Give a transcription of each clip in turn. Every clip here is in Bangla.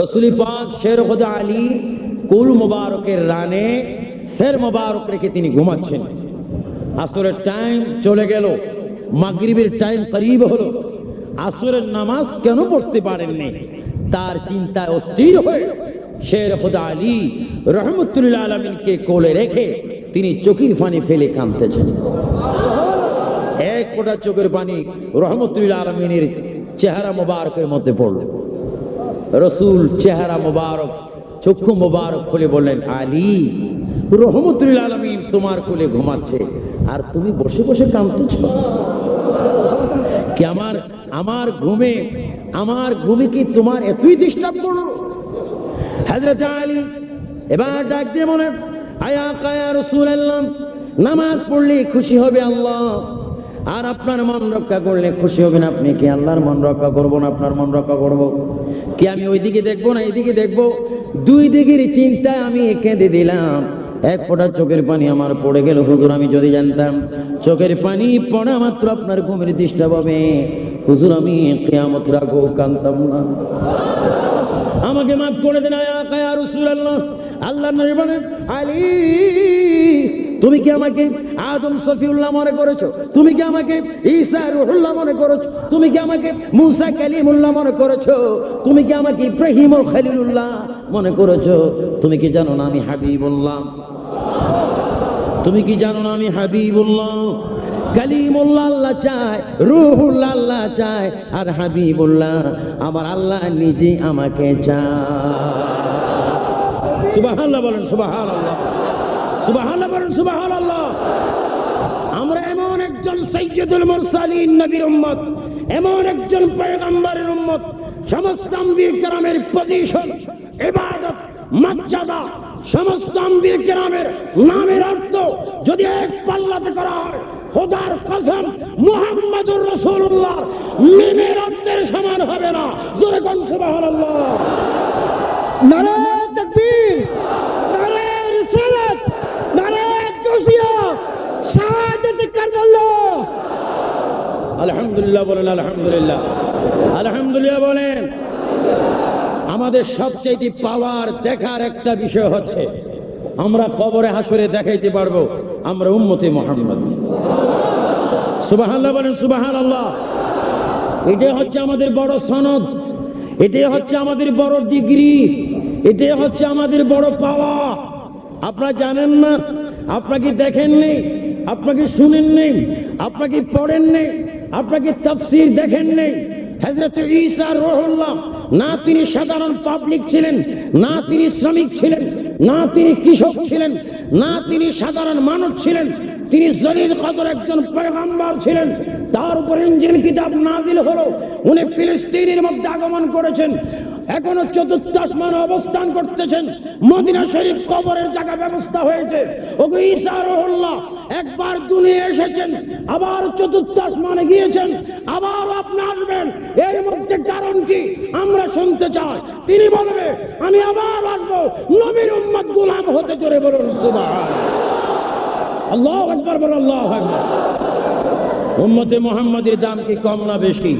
রসুলি পাক শের খোদা আলী কুল মোবারকের রানে শের মোবারক রেখে তিনি ঘুমাচ্ছেন। আসরের টাইম চলে গেল। মাগরিবের টাইম করিব হলো। আসরের নামাজ কেন পড়তে পারেননি? তার চিন্তায় অস্থির হয়ে শের খোদা আলী রহমতুল্লাহ আলমিনকে কোলে রেখে তিনি চোখের পানি ফেলে কাঁদতেছেন। এক ফোঁটা চোখের পানি রহমতুল্লাহ আলমিনের চেহারা মোবারকের মধ্যে পড়ল। রসুল চেহারা মোবারক, চক্ষু মোবারক খুলে বললেন, আলী রহমতুল্লাহ আলমিন তোমার কোলে ঘুমাচ্ছে, আর তুমি বসে বসে কাঁদতেছ? কি আমার আমার ঘুমে আমার ঘুমে কি তোমার এতই ডিস্টার্ব করল আলী এবার ডাক দিয়ে মনে আয়া কায়া রসুল নামাজ পড়লে খুশি হবে আল্লাহ। আর আপনার মন রক্ষা করলে খুশি হবেন আপনি কি? আল্লাহর মন রক্ষা করব না, আপনার মন রক্ষা করব? কি আমি ওইদিকে দেখব না এইদিকে দেখব? দুই দিকের চিন্তায় আমি কেঁদে দিলাম। এক ফোঁটা চোখের পানি আমার পড়ে গেল, হুজুর, আমি যদি জানতাম। চোখের পানি পড়া মাত্র আপনার ঘুমের ডিস্টার্ব হবে হুজুর, আমি কেয়ামত রাখব কানতাম না। আমাকে মাফ করে দেন, আয়া আল্লাহ বলেন, আলী তুমি কি আমাকে আদম সফিউল্লাহ মনে করেছ? তুমি কি আমাকে ঈসা রুহুল্লাহ মনে করেছ? তুমি কি আমাকে মুসা কালিমুল্লাহ মনে করেছ? তুমি কি আমাকে ইব্রাহিম ও খলিলুল্লাহ মনে করেছ? তুমি কি জানো না আমি হাবিবুল্লাহ? তুমি কি জানো না আমি হাবিবুল্লাহ? কালিমুল্লাহ আল্লাহ চায়, রুহুল্লাহ আল্লাহ চায়, আর হাবিবুল্লাহ আমার আল্লাহ নিজে আমাকে চায়। সুবহানাল্লাহ বলেন, সুবহানাল্লাহ। সুবহানাল্লাহ আমরা এমন একজন সৈয়দুল মুরসালিন নবীর উম্মত, এমন একজন পয়গম্বরের উম্মত, সমস্ত কেরামের পজিশন ইবাদত, মর্যাদা, সমস্ত কেরামের নামের অর্থ যদি এক পাল্লাতে করা হয়, খোদার কসম মুহাম্মাদুর রাসূলুল্লাহ, মিমের অর্থের সমান হবে না। জোরে কোন, সুবহানাল্লাহ নারায় রিসালাত নারায় গাউসিয়া আলহামদুলিল্লাহ বলেন, আলহামদুলিল্লাহ। আলহামদুলিল্লাহ বলেন, আমাদের সবচেয়ে পাওয়ার দেখার একটা বিষয় হচ্ছে, আমরা কবরে হাসরে দেখাইতে পারব, আমরা উম্মতে মোহাম্মদ। সুবাহাল্লাহ বলেন সুবাহান আল্লাহ এটাই হচ্ছে আমাদের বড় সনদ, এটাই হচ্ছে আমাদের বড় ডিগ্রি, এটাই হচ্ছে আমাদের বড় পাওয়া। আপনারা জানেন না? আপনাকে দেখেননি? আপনাকে শুনেন নেই, আপনাকে পড়েন নেই, আপনাকে তাফসির দেখেননি হজরত ঈসা রহুল্লাহ, না তিনি সাধারণ পাবলিক ছিলেন, না তিনি শ্রমিক ছিলেন, না তিনি কৃষক ছিলেন, না তিনি সাধারণ মানুষ ছিলেন, তিনি জলিল কদর একজন পয়গম্বর ছিলেন। তার উপর ইঞ্জিল কিতাব নাজিল হলো, উনি ফিলিস্তিনের মধ্যে আগমন করেছেন। এখনও চতুর্থ অবস্থান করতেছেন। মদিনা শরীফ কবরের জায়গা ব্যবস্থা হয়েছে। ওগো ঈসা রহুল্লাহ, একবার দুনিয়া এসেছেন, আবার চতুর্থ গিয়েছেন আবার আপনি আসবেন। এর মধ্যে কারণ কি? আমরা শুনতে চাই। তিনি বলবে, আমি আবার আসব। নবীর উম্মত গোলাম হতে চলে বলুন সুবহান আল্লাহ একবার বলো আল্লাহ একবার উম্মতে মোহাম্মদের দাম কি কম না বেশি?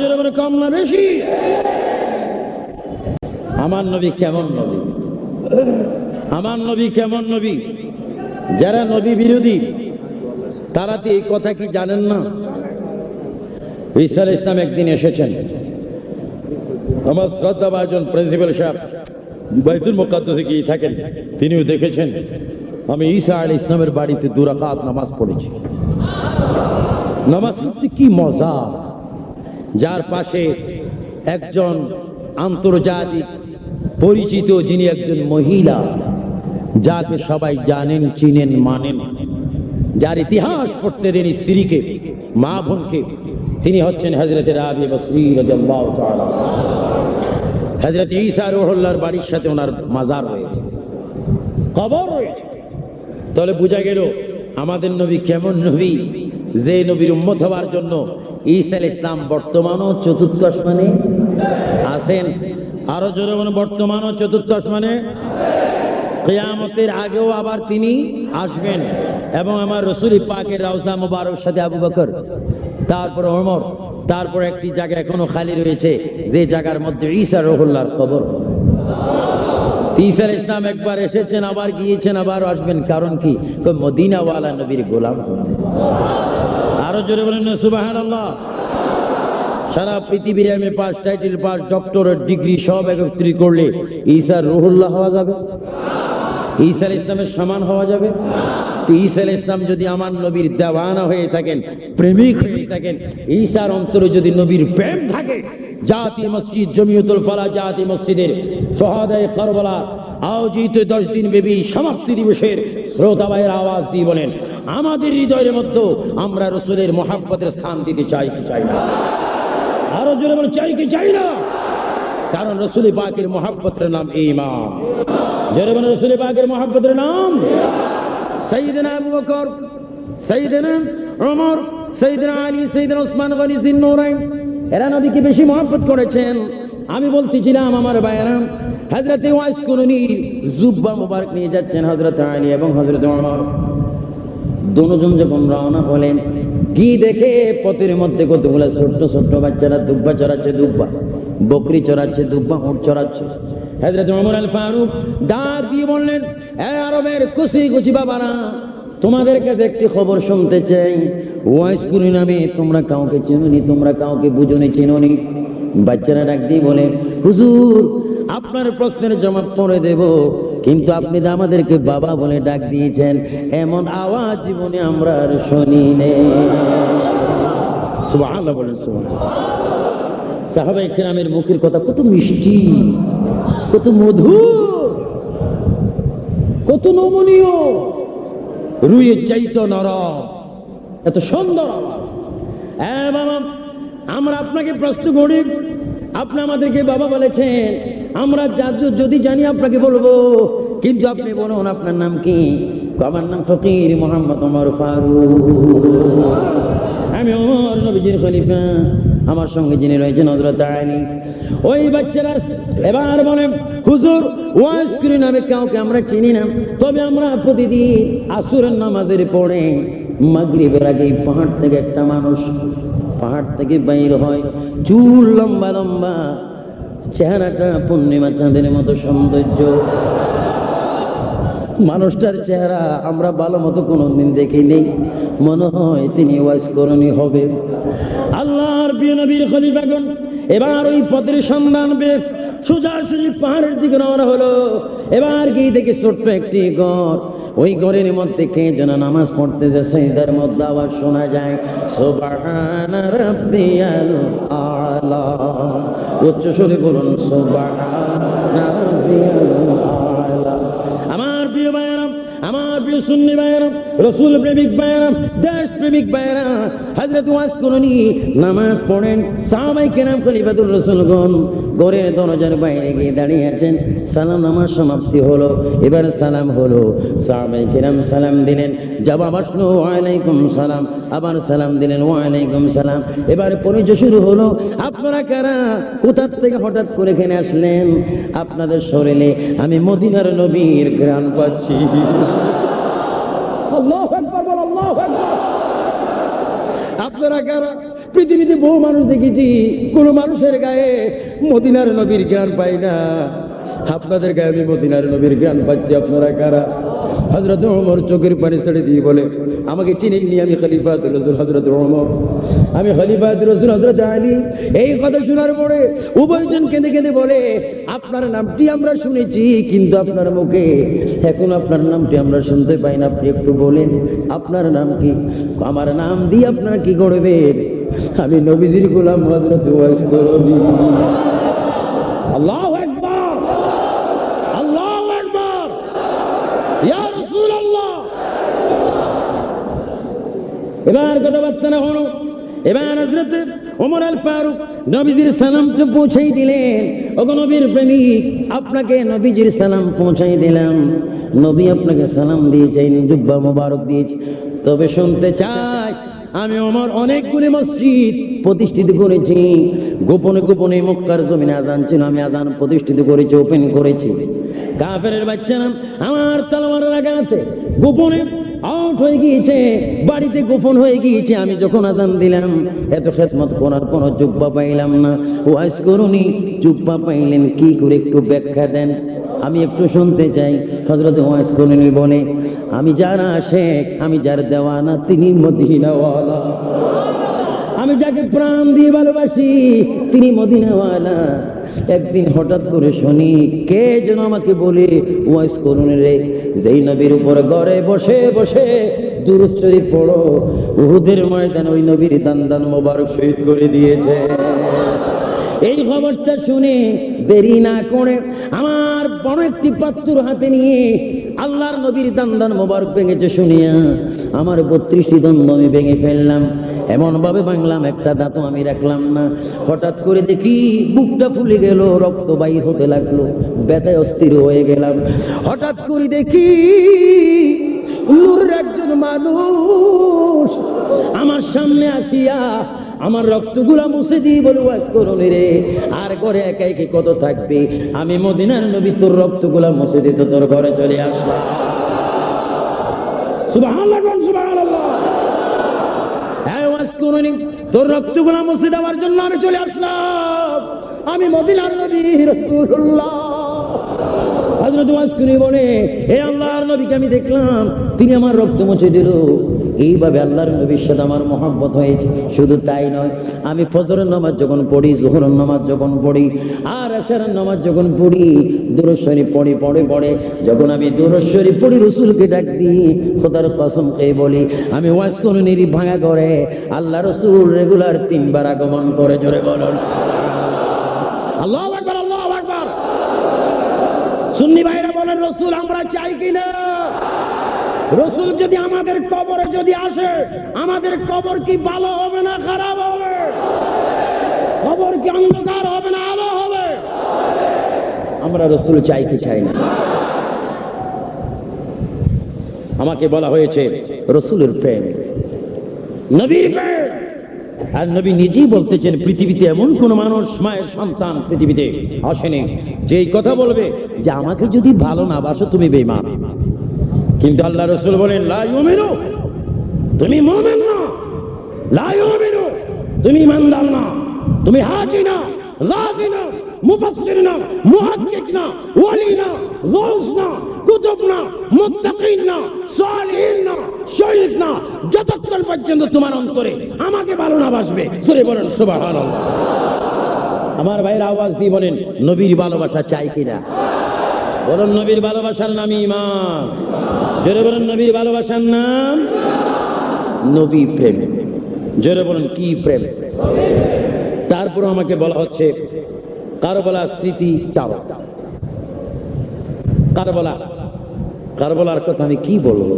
জোরে বলে, কম না বেশি। আমার নবী কেমন নবী? আমার নবী কেমন নবী? যারা নবী বিরোধী, তারা তো এই কথা কি জানেন না? ঈসাল ইসলাম একদিন এসেছেন। আমার শ্রদ্ধা ভাজন প্রিন্সিপাল সাহেব বাইতুল মোকাদ্দসে গিয়ে থাকেন। তিনিও দেখেছেন, আমি ঈসা আল ইসলামের বাড়িতে দুরাকাত নামাজ পড়েছি। নামাজ পড়তে কি মজা? যার পাশে একজন আন্তর্জাতিক পরিচিত যিনি একজন মহিলা, যাকে সবাই জানেন, চিনেন, মানেন। যার ইতিহাস পড়তে দেন স্ত্রীকে, মা বোনকে। তিনি হচ্ছেন হজরত হজরত ঈসা রোহল্লার বাড়ির সাথে ওনার মাজার রয়েছে। কবর রয়েছে। তাহলে বোঝা গেল, আমাদের নবী কেমন নবী? যে নবীর উম্মত হওয়ার জন্য ঈসা ইসলাম বর্তমানও চতুর্থ আসমানে আছেন। আরও জোরে বর্তমানও চতুর্থ আসমানে কেয়ামতের আগেও আবার তিনি আসবেন। এবং আমার রসুল পাকের রাউজা মুবারক সাথে আবু বকর, তারপর ওমর, তারপর একটি জায়গা এখনও খালি রয়েছে, যে জায়গার মধ্যে ঈসা রহুল্লার খবর ঈসা ইসলাম একবার এসেছেন, আবার গিয়েছেন আবার আসবেন। কারণ কি? মদিনাওয়ালা নবীর গোলাম আরও জোরে বলেন সারা পৃথিবীর এ pass, title pass, doctorate, degree সব একত্রিত করলে ঈসা রুহুল্লাহ হওয়া যাবে? আলাইহিস ইসলামের সমান হওয়া যাবে? তো ঈসা ইসলাম যদি আমার নবীর দেওয়ানা হয়ে থাকেন, প্রেমিক হয়ে থাকেন, ঈসার অন্তরে যদি নবীর প্রেম থাকে, জাতি মসজিদ, জমিয়তুল ফালা জাতি মসজিদের সহাদায় কারবালা আয়োজিত দশ দিন ব্যাপী সমাপ্তি দিবসের শ্রোতা ভাইয়ের আওয়াজ দিয়ে বলেন, আমাদের হৃদয়ের মধ্যে আমরা রসুলের মহাব্বতের স্থান দিতে চাই কি চাই না? আরও জোরে বলে চাই কি চাই না? কারণ রসুল পাকের মহাব্বতের নাম ইমাম জোরে বলে রসুল পাকের মহাব্বতের নাম। সঈদিন আবু বকর সঈদিন ওমর সঈদিন আলী সঈদিন ওসমান গনি, জিন্নুরাইন, এরা নবীকে বেশি মহব্বত করেছেন। আমি বলতেছিলাম আমার ভাইয়েরা হজরতে ওয়াইস কুরুনি জুব্বা মুবারক নিয়ে যাচ্ছেন হজরত আলী এবং হজরত ওমর। দুজন যখন রওনা হলেন, কি দেখে পথের মধ্যে কতগুলো ছোট্ট ছোট্ট বাচ্চারা দুব্বা চড়াচ্ছে, দুব্বা। বকরি চড়াচ্ছে, দুব্বা উঠ চড়াচ্ছে। হজরত ওমর আল ফারুক ডাক দিয়ে বললেন আরবের খুশি খুশি বাবারা, তোমাদের কাছে একটি খবর শুনতে চাই। ওয়াইস করি নামে, তোমরা কাউকে চেনোনি, তোমরা কাউকে বুঝনি, চেনোনি। বাচ্চারা ডাক দিয়ে বলে, হুজুর আপনার প্রশ্নের জবাব পরে দেব। কিন্তু আপনি তো আমাদেরকে বাবা বলে ডাক দিয়েছেন। এমন আওয়াজ জীবনে আমরা আর শুনি নে। সুবহানাল্লাহ বলেন, সুবহানাল্লাহ। সাহাবাই কেরামের মুখের কথা কত মিষ্টি, কত মধুর, কত নমনীয়। রুয়ে চাইতো নরম এত সুন্দর বাবা, আমরা আপনাকে প্রশ্ন করি, আপনি আমাদেরকে বাবা বলেছেন আমরা যা- যদি জানি আপনাকে বলব, কিন্তু আপনি বলুন আপনার নাম কি? আমার নাম ফকির মোহাম্মদ ওমর ফারুক। আমি ওমর নবীজির খলিফা, আমার সঙ্গে যিনি রয়েছেন হজরত আলী। ওই বাচ্চারা, এবার বলে হুজুর, ওয়াজ করি নামে কাউকে আমরা চিনি না। তবে আমরা প্রতিদিন আসুরের নামাজের পড়ে মাগরিবের আগে পাহাড় থেকে একটা মানুষ পাহাড় থেকে বাইর হয়। চুল লম্বা লম্বা চেহারাটা পূর্ণিমা চাঁদের মতো সৌন্দর্য। মানুষটার চেহারা আমরা ভালো মতো কোনো কোনোদিন দেখিনি। মনে হয় তিনি ওয়াজ করণী হবে। আল্লাহর প্রিয় নবীর খলিফাগণ, এবার ওই পথের সন্ধান পেয়ে সোজাসুজি পাহাড়ের দিকে রওনা হলো। এবার গিয়ে দেখি ছোট্ট একটি ঘর। ওই ঘরের মধ্যে কে যেন নামাজ পড়তেছে, সেইদের মধ্যে আবার শোনা যায়, সোবাহান আলা। উচ্চ সুরে বলুন, সুবহান সুন্নি রসুল প্রেমিক দেশ প্রেমিক হাজরত ওয়াজ করুনি, নামাজ পড়েন, সাহাবাই কেরাম রসুলগণ গড়ে দরজার বাইরে গিয়ে দাঁড়িয়ে আছেন। সালাম সমাপ্তি হলো, এবার সালাম হলো, সাহাবাই কেরাম সালাম দিলেন, জবাব আসলো, ওয়ালাইকুম সালাম, আবার সালাম দিলেন, ওয়ালাইকুম সালাম। এবার পরিচয় শুরু হলো, আপনারা কারা, কোথার থেকে হঠাৎ করে এখানে আসলেন? আপনাদের শরীরে আমি মদিনার নবীর গ্রাম পাচ্ছি। আপনারা কারা? পৃথিবীতে বহু মানুষ দেখেছি, কোন মানুষের গায়ে মদিনার নবীর জ্ঞান পাই না। আপনাদের গায়ে আমি মদিনার নবীর জ্ঞান পাচ্ছি, আপনারা কারা? হজরত ওমর চোখের পানি ছেড়ে দিয়ে বলে, আমাকে চিনি নি আমি খলিফাত রসুল হজরত ওমর। আমি খলিফাত রসুল হজরত আলী। এই কথা শোনার পরে উভয়জন কেঁদে কেঁদে বলে, আপনার নামটি আমরা শুনেছি, কিন্তু আপনার মুখে, এখন আপনার নামটি আমরা শুনতে পাই না। আপনি একটু বলেন, আপনার নাম কি? আমার নাম দিয়ে আপনারা কি করবেন আমি নবীজির গোলাম হজরত আল্লাহ একবার আল্লাহ একবার ইয়া রাসূলুল্লাহ এবার কথাবার্তা না হলো। এবার হজরত ওমর আল ফারুক নবীজির সালামটা পৌঁছাই দিলেন। ওগো নবীর প্রেমিক, আপনাকে নবীজির সালাম পৌঁছাই দিলাম। নবী আপনাকে সালাম দিয়েছেন জুব্বা মোবারক দিয়েছে। তবে শুনতে চাই, আমি আমার অনেকগুলি মসজিদ প্রতিষ্ঠিত করেছি। গোপনে গোপনে মক্কার জমিনে আজান ছিল, আমি আজান প্রতিষ্ঠিত করেছি, ওপেন করেছি। কাফের বাচ্চারা, আমার তলোয়ার লাগাতে গোপনে আউট হয়ে গিয়েছে, বাড়িতে গোপন হয়ে গিয়েছে, আমি যখন আজান দিলাম, এত খেদমত করার কোনো জুব্বা পাইলাম না। ওয়াইস করুনি, জুব্বা পাইলেন, কি করে একটু ব্যাখ্যা দেন? আমি একটু শুনতে চাই হজরত ওয়াইস করুনি বলে, আমি যার আশেক আমি যার দেওয়ানা তিনি মদিনাওয়ালা। আমি যাকে প্রাণ দিয়ে ভালোবাসি, তিনি মদিনাওয়ালা। একদিন হঠাৎ করে শুনি, কে যেন আমাকে বলে, ওয়াইস করুন রে। যেই নবীর উপর ঘরে বসে বসে দূরচ্ছরি পড়ো, উহুদের ময়দান ওই নবীর দান দান মোবারক শহীদ করে দিয়েছে। এই খবরটা শুনে দেরি না করে আমার বড় একটি পাত্র হাতে নিয়ে আল্লাহর নবীর দান দান মোবারক ভেঙেছে শুনিয়া, আমার বত্রিশটি দ্বন্দ্ব আমি ভেঙে ফেললাম। এমন ভাবে ভাঙলাম, একটা দাঁতও আমি রাখলাম না। হঠাৎ করে দেখি বুকটা ফুলে গেল, রক্ত বাইর হতে লাগল, ব্যথায় অস্থির হয়ে গেলাম। হঠাৎ করে দেখি নূরের একজন মানুষ আমার সামনে আসিয়া আমার রক্তগুলা মুছে দিই বলে, ওয়াজ করুন রে, আর ঘরে একা একে কত থাকবে? আমি মদিনার নবী, তোর রক্তগুলা মুছে দিত তোর ঘরে চলে আসলাম। সুবহানাল্লাহ কোন ওয়াজ করুন। তোর রক্তগুলা মুছে দেওয়ার জন্য আমি চলে আসলাম। আমি মদিনার নবী রসুল্লাহ হযরত ওয়াজ করে বলে, এ আল্লাহর নবীকে আমি দেখলাম, তিনি আমার রক্ত মুছে দিল। এইভাবে আল্লাহর নবীর সাথে আমার মহব্বত হয়েছে। শুধু তাই নয়, আমি ফজরের নামাজ যখন পড়ি, জোহরের নামাজ যখন পড়ি, আর আশারের নামাজ যখন পড়ি দূরস্বরী পড়ি, পড়ে পড়ে, যখন আমি দূরস্বরী পড়ি, রসুলকে ডাক দিই, খোদার কসম খেয়ে বলি, আমি ওয়াজ করে নিরি ভাঙা করে আল্লাহ রসুল রেগুলার তিনবার আগমন করে, জোরে বলুন। আল্লাহ আল্লাহ সুন্নি ভাইরা বলেন, রসুল, আমরা চাই কিনা? রসুল যদি আমাদের কবরে যদি আসে, আমাদের কবর কি ভালো হবে না খারাপ হবে? কবর কি অন্ধকার হবে না আলো হবে? আমরা রসুল চাই কি চাই না? আমাকে বলা হয়েছে, রসুলের প্রেম, নবীর প্রেম। আর নবী নিজেই বলতেছেন, পৃথিবীতে এমন কোন মানুষ, মায়ের সন্তান পৃথিবীতে আসেনি। যে কথা বলবে, যে আমাকে যদি ভালো না বাসো, তুমি বেমান কিন্তু আল্লাহ রসুল বলেন লাইমেরো তুমি মোমেন না। লাইমেরো তুমি ইমানদার না। তুমি হাজি না রাজি না, মুফাসসির না মুহাক্কিক না, ওয়ালি না গাউস না, কুতুব না, মুত্তাকিন না, সালিহিন না, শহীদ না। যতক্ষণ পর্যন্ত তোমার অন্তরে আমাকে ভালো না বাসবে তোরে বলেন, সুবহানাল্লাহ। আমার ভাইয়ের আওয়াজ দিয়ে বলেন, নবীর ভালোবাসা চাই কিনা? বলুন নবীর ভালোবাসার নাম ইমান জোরে বলুন নবীর ভালোবাসার নাম নবী প্রেম। জোরে বলুন, কি প্রেম? তারপর আমাকে বলা হচ্ছে কারবলা স্মৃতি চাও। কারবলা, কারবলার কথা আমি কি বলব?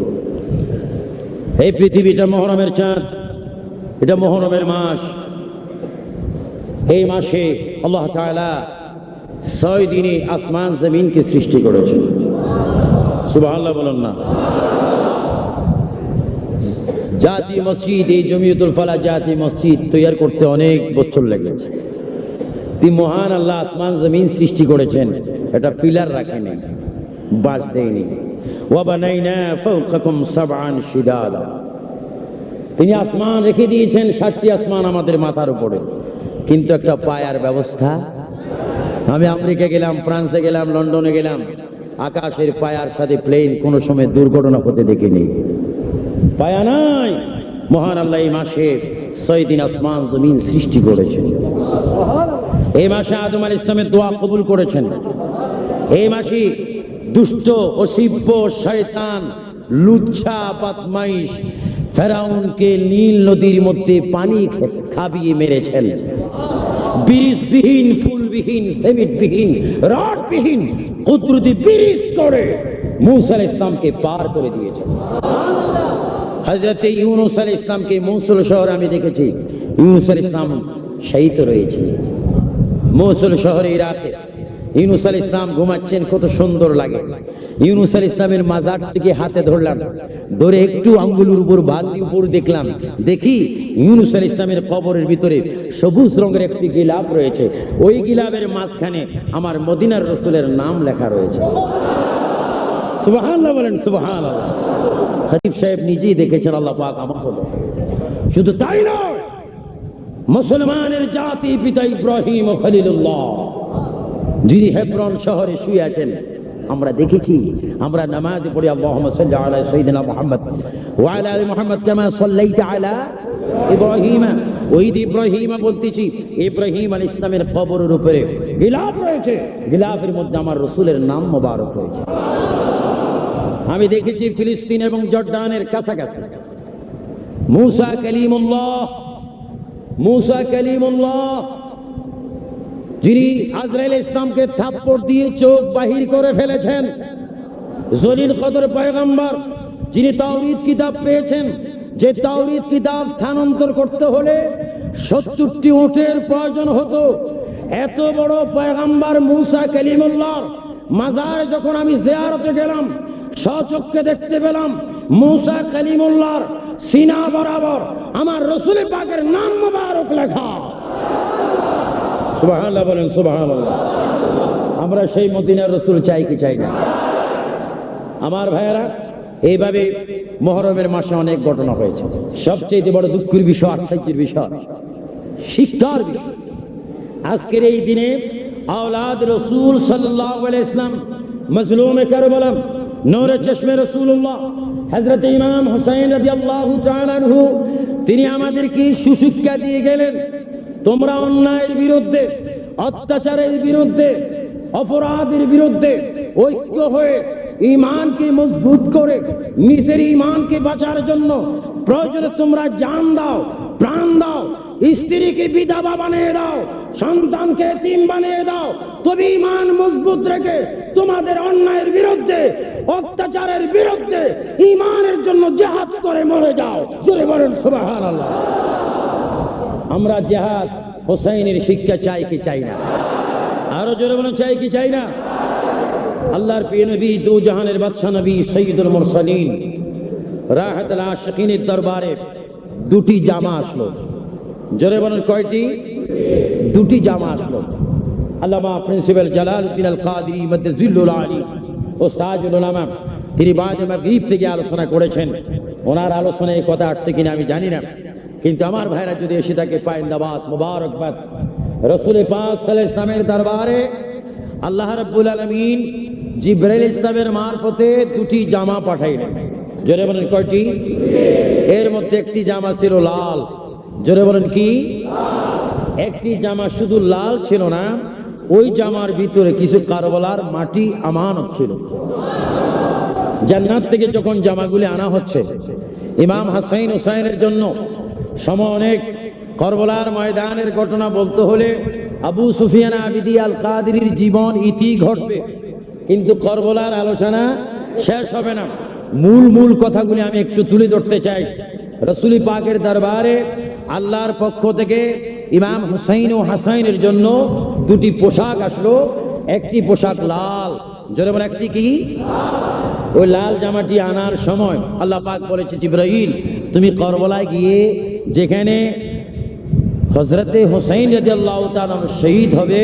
এই পৃথিবীটা মহরমের চাঁদ, এটা মহরমের মাস। এই মাসে আল্লাহ ছয় দিনে আসমান জমিনকে সৃষ্টি করেছেন সুবহানাল্লাহ বলেন না। জাতি মসজিদ, এই জমিয়তুল ফালা জাতি মসজিদ তৈরি করতে অনেক বছর লেগেছে। তিনি মহান আল্লাহ আসমান জমিন সৃষ্টি করেছেন। এটা পিলার রাখেনি বাস দেয়নি। তিনি আসমান রেখে দিয়েছেন সাতটি আসমান আমাদের মাথার উপরে। কিন্তু একটা পায়ার ব্যবস্থা আমি আমেরিকা গেলাম, ফ্রান্সে গেলাম, লন্ডনে গেলাম। আকাশের পায়ার সাথে প্লেন কোনো সময় দুর্ঘটনা হতে দেখিনি। পায়া নাই। মহান আল্লাহ এই মাসে ছয় দিন আসমান জমিন সৃষ্টি করেছেন। এই মাসে আদম আল ইসলামের দোয়া কবুল করেছেন। এই মাসে দুষ্ট অসিব্য শয়তান, লুচ্ছা বাতমাইশ ফেরাউনকে নীল নদীর মধ্যে পানি খাবিয়ে মেরেছেন। বিরিশবিহীন ফুলবিহীন সেমিটবিহীন, রডবিহীন, কুদরতি করে ইসলামকে পার করে দিয়েছে। হজরত ইউনুস আল ইসলামকে মৌসুল শহর আমি দেখেছি। ইউনুস আল ইসলাম শহীদ রয়েছে। মৌসুল শহরে ইরাকে ইউনুস আল ইসলাম ঘুমাচ্ছেন, কত সুন্দর লাগে। ইউনুস আল ইসলামের মাজারটিকে হাতে ধরলাম, ধরে একটু আঙ্গুলের উপর ভাত দিয়ে উপর দেখলাম। দেখি ইউনুস আল ইসলামের কবরের ভিতরে সবুজ রঙের একটি গিলাপ রয়েছে। ওই গিলাপের মাঝখানে আমার মদিনার রসুলের নাম লেখা রয়েছে। বলেন সাহেব নিজেই দেখেছেন, আল্লাহ পাক হলো শুধু তাই নয়, মুসলমানের জাতি পিতা ইব্রাহিম ও খলিলুল্লাহ, যিনি হেব্রন শহরে শুয়ে আছেন আমরা দেখেছি, আমরা নামাজ পড়ি, আল্লাহুম্মা সাল্লি আলা সাইয়্যিদিনা মুহাম্মদ ওয়া আলা আলি মুহাম্মদ কামা সাল্লাইতা আলা ইব্রাহিম। ওইদ ইব্রাহিম বলতেছি, ইব্রাহিম আল ইসলামের কবরের উপরে গিলাফ রয়েছে। গিলাফের মধ্যে আমার রসুলের নাম মোবারক রয়েছে। আমি দেখেছি ফিলিস্তিন এবং জর্ডানের কাছাকাছি। মুসা কালিমুল্লাহ মুসা কালিমুল্লাহ যিনি আজরাইল ইসলামকে থাপ্পড় দিয়ে চোখ বাহির করে ফেলেছেন। জলিল কদর পয়গম্বর, যিনি তাওরিদ কিতাব পেয়েছেন, যে তাওরিদ কিতাব স্থানান্তর করতে হলে সত্তরটি উটের প্রয়োজন হতো। এত বড় পয়গম্বর মুসা কালিমুল্লাহ, মাজার যখন আমি জিয়ারতে গেলাম সচক্ষে দেখতে পেলাম মুসা কালিমুল্লাহর সিনা বরাবর আমার রসুল পাকের নাম মোবারক লেখা। সুবহানাল্লাহ বলেন, সুবহানাল্লাহ। আমরা সেই মদিনার রসুল চাই কি চাই না? আমার ভাইয়েরা, এইভাবে মহরমের মাসে অনেক ঘটনা হয়েছে। সবচেয়ে বড় দুঃখের বিষয়, আশ্চর্যের বিষয়, শিক্ষার আজকের এই দিনে আওলাদ রসুল সাল্লাহ ইসলাম মজলুমে কারবালাম, নূরে চশমে রসুল্লাহ হজরত ইমাম হুসাইন তাআলা আনহু, তিনি আমাদেরকে সুশিক্ষা দিয়ে গেলেন। তোমরা অন্যায়ের বিরুদ্ধে, অত্যাচারের বিরুদ্ধে, অপরাধের বিরুদ্ধে ঐক্য হয়ে ইমানকে মজবুত করে, নিজের ইমানকে বাঁচার জন্য প্রয়োজনে তোমরা জান দাও, প্রাণ দাও, স্ত্রীকে বিধবা বানিয়ে দাও, সন্তানকে তিন বানিয়ে দাও। তবে ইমান মজবুত রেখে তোমাদের অন্যায়ের বিরুদ্ধে, অত্যাচারের বিরুদ্ধে ইমানের জন্য জেহাদ করে মরে যাও। চলে বলেন, সুবহানাল্লাহ। আমরা জেহাদ হোসাইনের শিক্ষা চাই কি চাই না? আরও জোরে বলেন, চাই কি চাই না? আল্লাহর প্রিয় নবী, দু জাহানের বাদশা নবী, সৈয়দুল মুরসালিন রাহাত আশিকিনের দরবারে দুটি জামা আসলো। জোরে বলেন, কয়টি? দুটি জামা আসলো। আল্লামা প্রিন্সিপাল জালালউদ্দিন আল কাদরি মদ্দাজিল্লুল আলী, ওস্তাজুল উলামা, তিনি বাদে মাগরিব থেকে আলোচনা করেছেন। ওনার আলোচনায় কথা আসছে কিনা আমি জানি না। কিন্তু আমার ভাইরা যদি এসে থাকে পায়েন্দাবাদ, মুবারকবাদ রসুল পাক সাল্লাল্লাহু ইসলামের দরবারে আল্লাহ রাব্বুল আলামিন জিব্রাইল ইসলামের মারফতে দুটি জামা পাঠাইলেন। জোরে বলেন কয়টি? এর মধ্যে একটি জামা ছিল লাল। জোরে বলেন কি? একটি জামা শুধু লাল ছিল না, ওই জামার ভিতরে কিছু কারবালার মাটি আমানত ছিল। জান্নাত থেকে যখন জামাগুলি আনা হচ্ছে, ইমাম হাসাইন হুসাইনের জন্য সময় অনেক করবলার ময়দানের ঘটনা বলতে হলে আবু সুফিয়ান আবিদি আল কাদির জীবন ইতি ঘটবে। কিন্তু করবলার আলোচনা শেষ হবে না। মূল মূল কথাগুলি আমি একটু তুলে ধরতে চাই। রসুলি পাকের দরবারে আল্লাহর পক্ষ থেকে ইমাম হুসাইন ও হাসাইনের জন্য দুটি পোশাক আসলো। একটি পোশাক লাল। জোরে বলে একটি কি? ওই লাল জামাটি আনার সময় আল্লাহ পাক বলেছে, জিব্রাইল, তুমি করবলায় গিয়ে যেখানে হজরতে আল্লাহ শহীদ হবে,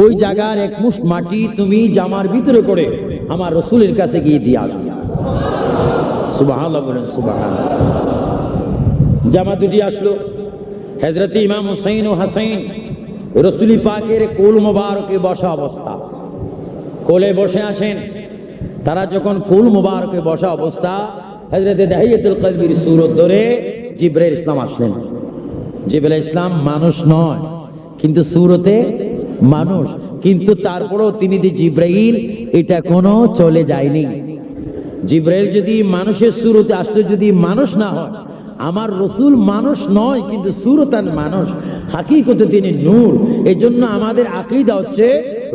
ওই জায়গার এক মুষ্ট মাটি তুমি জামার ভিতরে করে আমার রসুলের কাছে গিয়ে দিয়ে আসবে। জামা দুটি আসলো হজরত ইমাম হুসাইন ও হাসাইন, রসুলি পাকের কোল মোবারকে বসা অবস্থা। কোলে বসে আছেন, তারা যখন কুল মুবারকে বসা অবস্থা হজরত দাহিয়াতুল কলবির সুরত ধরে জিব্রাইল ইসলাম আসলেন। জিব্রাইল ইসলাম মানুষ নয়, কিন্তু সুরতে মানুষ। কিন্তু তারপরেও তিনি যে জিব্রাইল, এটা কোনো চলে যায়নি। জিব্রাইল যদি মানুষের সুরতে আসলে যদি মানুষ না হয়, আমার রসুল মানুষ নয়, কিন্তু সুরতান মানুষ। হাকিকতে তিনি নূর। এই জন্য আমাদের আকিদা হচ্ছে,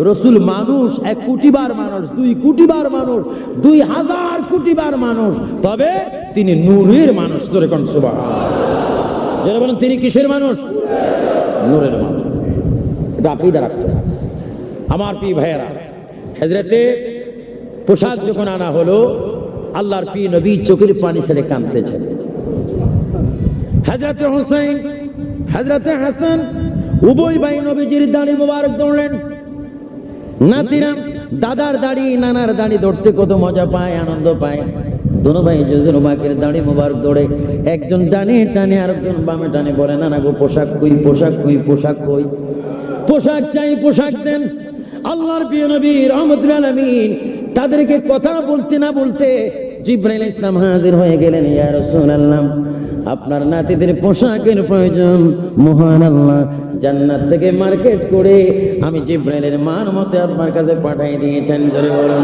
রসুল মানুষ, এক কোটিবার মানুষ, দুই কোটিবার মানুষ, দুই হাজার কোটিবার মানুষ। তবে তিনি নূরের মানুষ তোরে কোন সুবাহ যারা বলেন, তিনি কিসের মানুষ? নূরের মানুষ। এটা আকিদা। আমার পি ভাইয়েরা হেজরতে পোশাক যখন আনা হলো, আল্লাহর পি নবী চোখের পানি ছেড়ে কাঁদতেছেন। হজরত হোসেন হজরত হাসান, উভয় ভাই নবীজির দাড়ি মোবারক দৌড়লেন নাতিরা, দাদার দাড়ি, নানার দাড়ি ধরতে কত মজা পায়, আনন্দ পায়। দোনো ভাই যজন বাকের দাড়ি মোবারক দৌড়ে একজন ডানে টানে, আরেকজন বামে টানে বলে নানা গো, পোশাক কই পোশাক কই পোশাক কই? পোশাক চাই, পোশাক দেন। আল্লাহর প্রিয় নবী, রহমতুল আলমিন, তাদেরকে কথা বলতে না বলতে জিব্রাইল ইসলাম হাজির হয়ে গেলেন, ইয়া রাসূলুল্লাহ, আপনার নাতিদের পোশাকের প্রয়োজন। মহান আল্লাহ, জান্নাত থেকে মার্কেট করে আমি জিব্রাইলের মার মতে আপনার কাছে পাঠাই দিয়েছেন। জোরে বলুন।